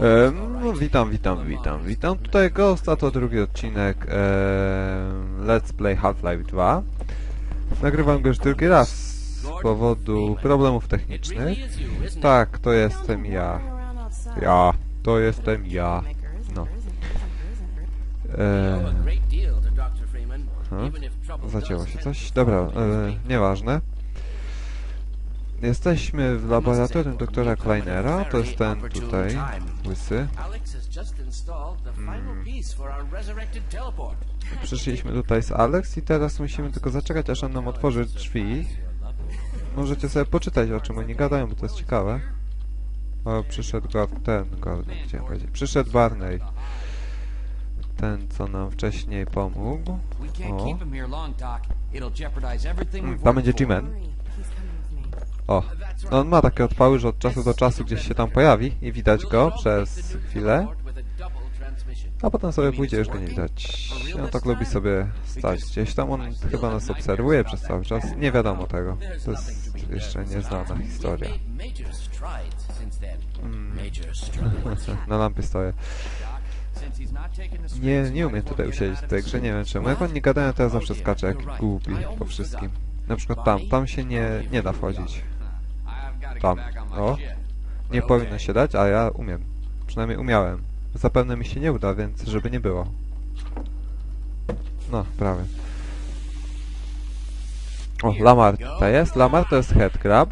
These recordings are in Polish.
Em, no, witam, witam, witam, witam. Tutaj Ghost, a to drugi odcinek em, Let's Play Half-Life 2. Nagrywam go już drugi raz z powodu problemów technicznych. Tak, to jestem ja. Ja, to jestem ja. No. Hmm? Zacięło się coś? Dobra, e, nieważne. Jesteśmy w laboratorium doktora Kleinera, to jest ten tutaj, łysy. Mm. Przyszliśmy tutaj z Alex i teraz musimy tylko zaczekać, aż on nam otworzy drzwi. Możecie sobie poczytać, o czym oni gadają, bo to jest ciekawe. O, przyszedł go, ten, Gordon, chciałem powiedzieć. Przyszedł Barney. Ten, co nam wcześniej pomógł. O, Mm, tam będzie G-Man. O, no on ma takie odpały, że od czasu do czasu gdzieś się tam pojawi i widać go przez chwilę, a potem sobie pójdzie, już go nie widać. On tak lubi sobie stać gdzieś tam, on chyba nas obserwuje przez cały czas, nie wiadomo tego. To jest jeszcze nieznana historia. Mm. Na lampie stoję. Nie, nie umiem tutaj usiedzieć w tej grze, nie wiem czemu. Jak oni gadają, to ja zawsze skaczę jak głupi po wszystkim. Na przykład tam, tam się nie, nie da wchodzić. Tam, o. Nie powinno się dać, a ja umiem. Przynajmniej umiałem. Zapewne mi się nie uda, więc żeby nie było. No, prawie. O, Lamar tutaj jest. Lamar to jest Headcrab.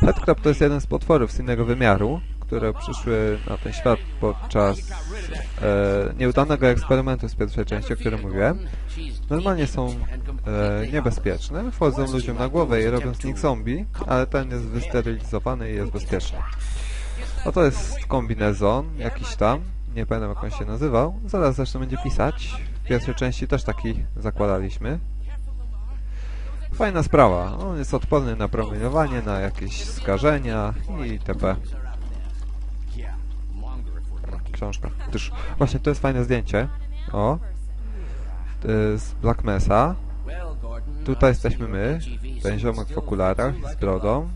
Headcrab to jest jeden z potworów z innego wymiaru, które przyszły na ten świat podczas e, nieudanego eksperymentu z pierwszej części, o którym mówiłem. Normalnie są e, niebezpieczne, wchodzą ludziom na głowę i robią z nich zombie, ale ten jest wysterylizowany i jest bezpieczny. Oto jest kombinezon, jakiś tam, nie pamiętam jak on się nazywał, zaraz zresztą będzie pisać. W pierwszej części też taki zakładaliśmy. Fajna sprawa, on jest odporny na promieniowanie, na jakieś skażenia i itp. Książka. Tyż, właśnie to jest fajne zdjęcie. O. To z Black Mesa. Tutaj jesteśmy my. Ten ziomek w okularach z brodą.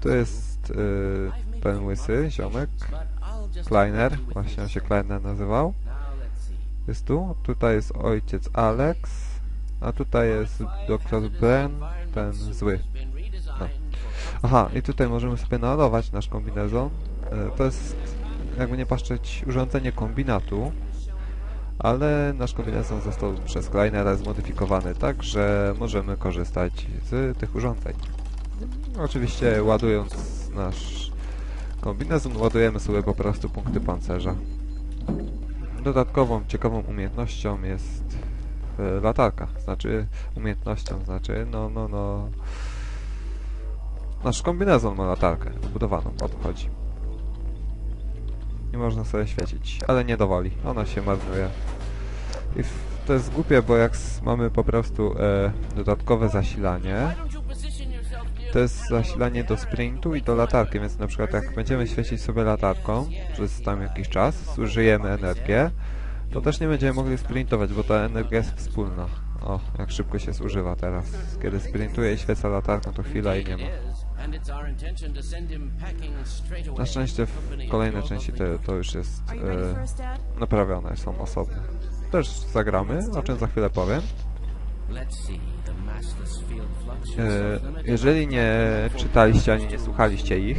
Tu jest y, ten łysy ziomek. Kleiner. Właśnie on się Kleiner nazywał. Jest tu. Tutaj jest ojciec Alex. A tutaj jest dr Ben, ten zły. No. Aha, i tutaj możemy sobie naładować nasz kombinezon. Y, to jest jakby nie patrzeć, urządzenie kombinatu, ale nasz kombinezon został przez Kleinera zmodyfikowany tak, że możemy korzystać z tych urządzeń. Oczywiście ładując nasz kombinezon, ładujemy sobie po prostu punkty pancerza. Dodatkową, ciekawą umiejętnością jest e, latarka, znaczy umiejętnością, znaczy no, no, no... Nasz kombinezon ma latarkę wbudowaną, o to chodzi. Nie można sobie świecić, ale nie dowoli. Ona się marnuje. I to jest głupie, bo jak mamy po prostu e, dodatkowe zasilanie, to jest zasilanie do sprintu i do latarki, więc na przykład jak będziemy świecić sobie latarką przez tam jakiś czas, zużyjemy energię, to też nie będziemy mogli sprintować, bo ta energia jest wspólna. O, jak szybko się zużywa teraz. Kiedy sprintuję i świecę latarką, to chwila i nie ma. Na szczęście w kolejnej części to, to już jest e, naprawione, są osobne. Też zagramy, o czym za chwilę powiem. E, jeżeli nie czytaliście ani nie słuchaliście ich,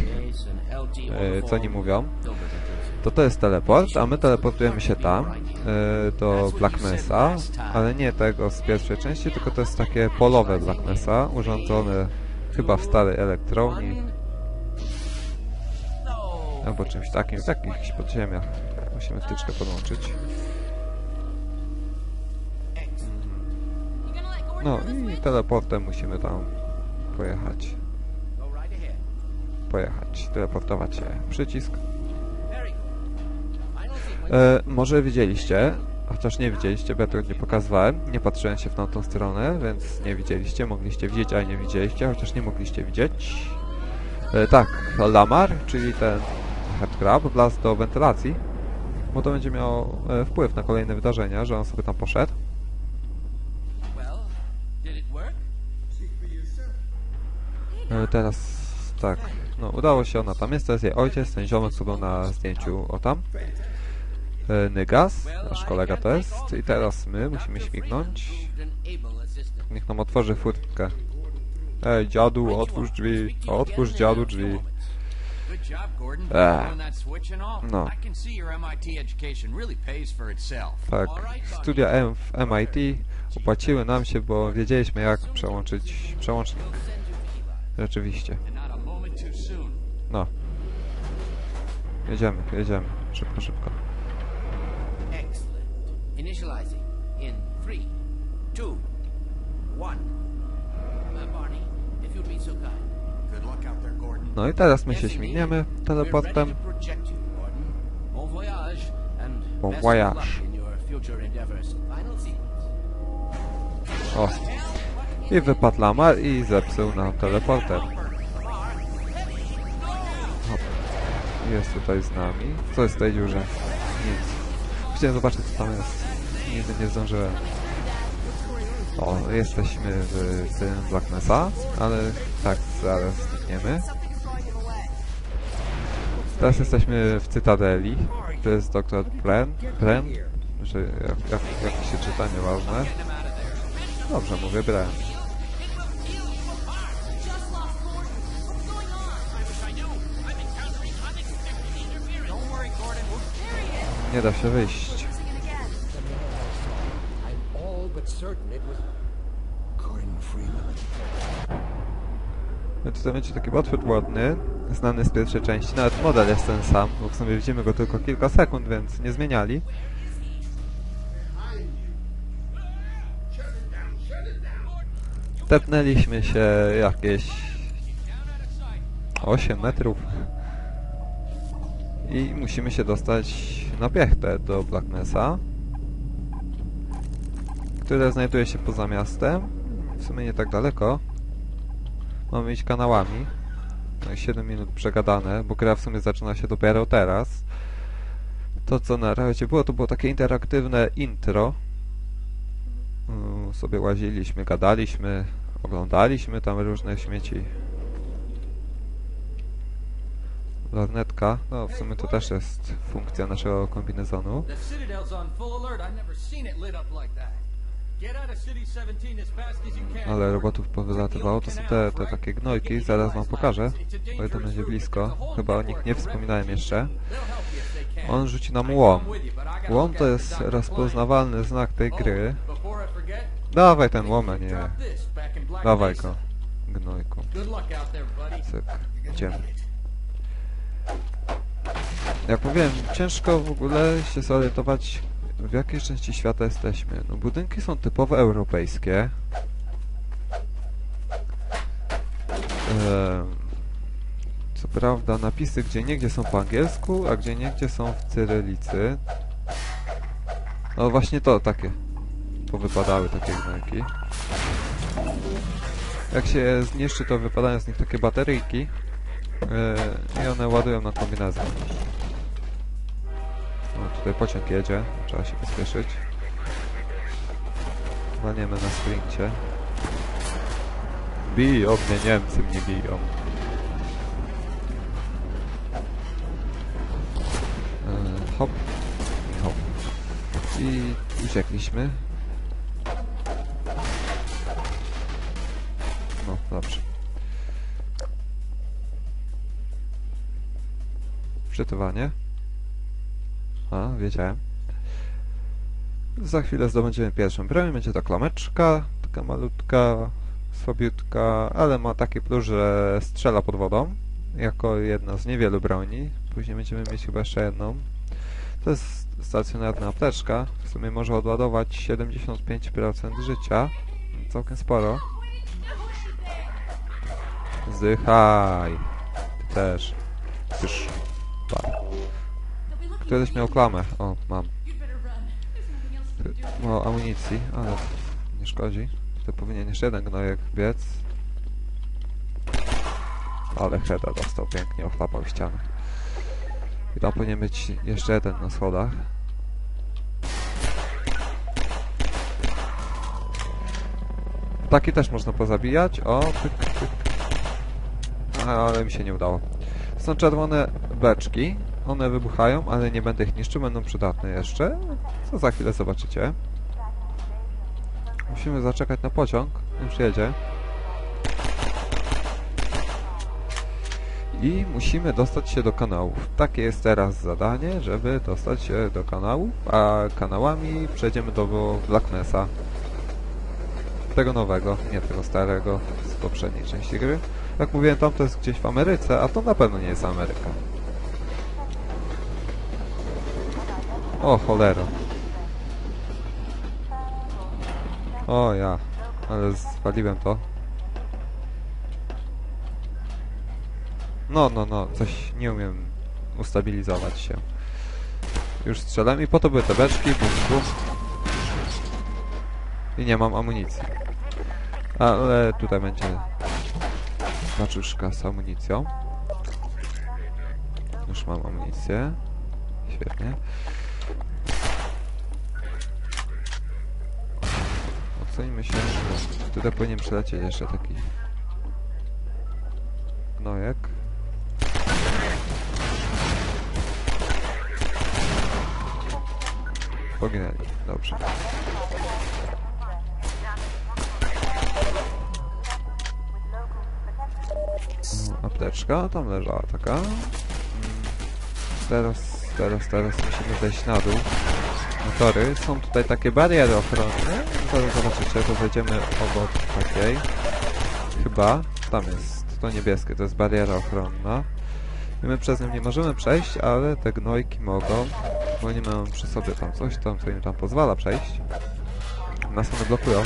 e, co oni mówią, to to jest teleport, a my teleportujemy się tam, e, do Black Mesa, ale nie tego z pierwszej części, tylko to jest takie polowe Black Mesa, urządzone chyba w starej elektrowni, albo czymś takim, w jakichś podziemiach. Musimy wtyczkę podłączyć. No i teleportem musimy tam pojechać. Pojechać, teleportować się. Przycisk. E, może widzieliście, chociaż nie widzieliście, bo ja tego nie pokazywałem, nie patrzyłem się w tamtą stronę, więc nie widzieliście, mogliście widzieć, a nie widzieliście, chociaż nie mogliście widzieć. E, tak, Lamar, czyli ten headcrab, wlazł do wentylacji, bo to będzie miało e, wpływ na kolejne wydarzenia, że on sobie tam poszedł. E, teraz tak, No, udało się, ona tam jest, to jest jej ojciec, ten ziomek, co był na zdjęciu, o tam. E, Nygas, nasz kolega to jest. I teraz my musimy śmignąć. Niech nam otworzy furtkę. Ej, dziadu, otwórz drzwi. Otwórz dziadu drzwi. No. Tak, studia M w MIT opłaciły nam się, bo wiedzieliśmy jak przełączyć przełącznik. Rzeczywiście. No. Jedziemy, jedziemy. Szybko, szybko. Initializing in three, two, one. Barney, if you'd be so kind. Good luck out there, Gordon. No i teraz my się śmigniemy We're teleportem. ready to project you, Gordon. Bon voyage, and Bon voyage. of luck in your future endeavors. Final sequence. O. I wypadł lamar i zepsuł nam teleporter. Hop. Jest tutaj z nami. Co jest w tej dziurze? Nic. Chciałem zobaczyć co tam jest. Nigdy nie zdążyłem. O, jesteśmy w tym Black Mesa, ale tak, zaraz znikniemy. Teraz jesteśmy w Cytadeli. To jest doktor Pren. Pren? Że jak, jak, jak się czyta, nieważne. Dobrze, mówię Bren. Nie da się wyjść. No tutaj będzie taki potwór ładny, znany z pierwszej części. Nawet model jest ten sam, bo w sumie widzimy go tylko kilka sekund, więc nie zmieniali. Tepnęliśmy się jakieś 8 metrów i musimy się dostać na piechtę do Black Mesa, które znajduje się poza miastem, w sumie nie tak daleko. Mamy iść kanałami. No i 7 minut przegadane, bo gra w sumie zaczyna się dopiero teraz. To co na razie było, to było takie interaktywne intro. Mm, sobie łaziliśmy, gadaliśmy, oglądaliśmy tam różne śmieci. Lornetka, no w sumie to też jest funkcja naszego kombinezonu. Ale robotów powylatywało, to są te, te takie gnojki, zaraz wam pokażę, o ile będzie blisko. Chyba o nich nie wspominałem jeszcze. On rzuci nam łom. Łom to jest rozpoznawalny znak tej gry. Dawaj ten łom, a nie. Dawaj go, gnojku. Cyk, idziemy. Jak mówiłem, ciężko w ogóle się zorientować, w jakiej części świata jesteśmy. No, budynki są typowo europejskie. Em, co prawda napisy gdzie niegdzie są po angielsku, a gdzie niegdzie są w cyrylicy. No właśnie to takie. Powypadały takie gnojki. Jak się zniszczy, to wypadają z nich takie bateryjki. Yy, I one ładują na kombinezon. O, tutaj pociąg jedzie, trzeba się pospieszyć. Walniemy na sprincie. Biją mnie Niemcy, mnie biją. Yy, hop i hop. I uciekliśmy. No, dobrze. Wczytywanie. A, wiedziałem. Za chwilę zdobędziemy pierwszą broń. Będzie to klameczka, taka malutka, słabiutka, ale ma taki plus, że strzela pod wodą. Jako jedna z niewielu broni. Później będziemy mieć chyba jeszcze jedną. To jest stacjonarna apteczka. W sumie może odładować 75% życia. Całkiem sporo. Zdychaj. Ty też. Już. Pa. Któryś miał klamę. O, mam. Mało amunicji, ale nie szkodzi. To powinien jeszcze jeden gnojek biec. Ale Heda dostał pięknie, ochlapał ścianę. I tam powinien być jeszcze jeden na schodach. Taki też można pozabijać. O, pyk, pyk. ale mi się nie udało. Są czerwone beczki. One wybuchają, ale nie będę ich niszczył, będą przydatne jeszcze. Co za chwilę zobaczycie. Musimy zaczekać na pociąg. Już jedzie. I musimy dostać się do kanałów. Takie jest teraz zadanie, żeby dostać się do kanałów, a kanałami przejdziemy do Black Mesa. Tego nowego, nie tego starego z poprzedniej części gry. Jak mówiłem, tam to jest gdzieś w Ameryce, a to na pewno nie jest Ameryka. O, cholera. O ja, ale zwaliłem to. No, no, no, coś nie umiem ustabilizować się. Już strzelam i po to były te beczki, bum, bum. I nie mam amunicji. Ale tutaj będzie maczuszka z amunicją. Już mam amunicję. Świetnie. Się. Tutaj powinien przylecieć jeszcze taki gnojek. Poginęli. Dobrze. O, Apteczka, tam leżała taka. Mm, Teraz, teraz, teraz musimy zejść na dół. Na tory. Są tutaj takie bariery ochronne. Zaraz zobaczycie, to wejdziemy obok takiej. Chyba. Tam jest. To niebieskie, to jest bariera ochronna. My przez nią nie możemy przejść, ale te gnojki mogą, bo oni mają przy sobie tam coś, tam, co im tam pozwala przejść. Nas one blokują.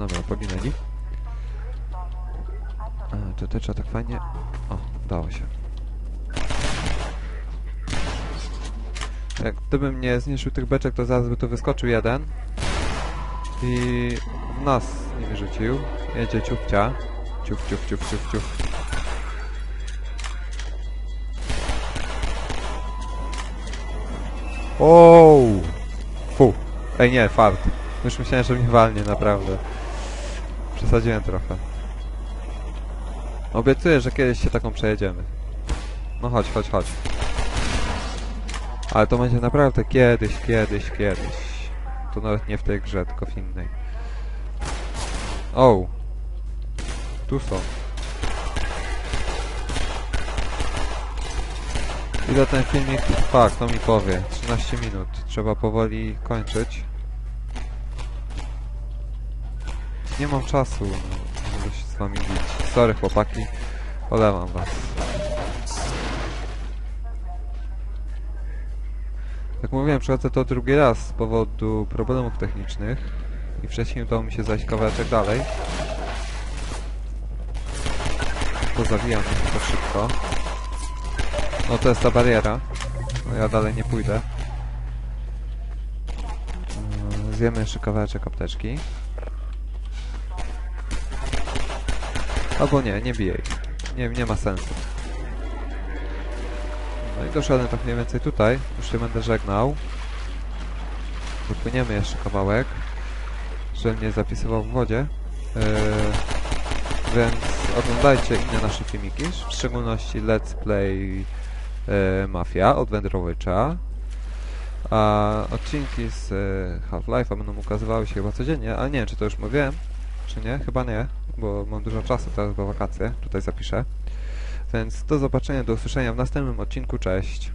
Dobra, poginęli. A, tutaj trzeba tak fajnie... O, udało się. Jak gdybym nie zniszczył tych beczek, to zaraz by tu wyskoczył jeden. I w nas nimi rzucił. Jedzie ciupcia. Ciup, ciup, ciup, ciup, ciup. Ooo! Fu. Ej, nie, fart. Już myślałem, że mnie walnie, naprawdę. Przesadziłem trochę. Obiecuję, że kiedyś się taką przejedziemy. No chodź, chodź, chodź. Ale to będzie naprawdę kiedyś, kiedyś, kiedyś. To nawet nie w tej grze, tylko w innej. O! Tu są. Ile ten filmik trwa? Kto mi powie? 13 minut. Trzeba powoli kończyć. Nie mam czasu, żeby się z wami bić. Sorry chłopaki, olewam was. Jak mówiłem, przechodzę to drugi raz z powodu problemów technicznych i wcześniej udało mi się zajść kawałeczek dalej. To zawijam to szybko. No to jest ta bariera. No ja dalej nie pójdę. Zjemy jeszcze kawałeczek apteczki. Albo nie, nie bijej. Nie, nie ma sensu. No i doszedłem tak mniej więcej tutaj. Już się będę żegnał. Wypłyniemy jeszcze kawałek. Żebym nie zapisywał w wodzie. Yy, więc oglądajcie inne nasze filmiki, w szczególności Let's Play yy, Mafia od Wędrowycza. A odcinki z yy, Half-Life'a będą ukazywały się chyba codziennie, ale nie wiem czy to już mówiłem, czy nie? Chyba nie, bo mam dużo czasu teraz, bo wakacje, tutaj zapiszę. Więc do zobaczenia, do usłyszenia w następnym odcinku, cześć!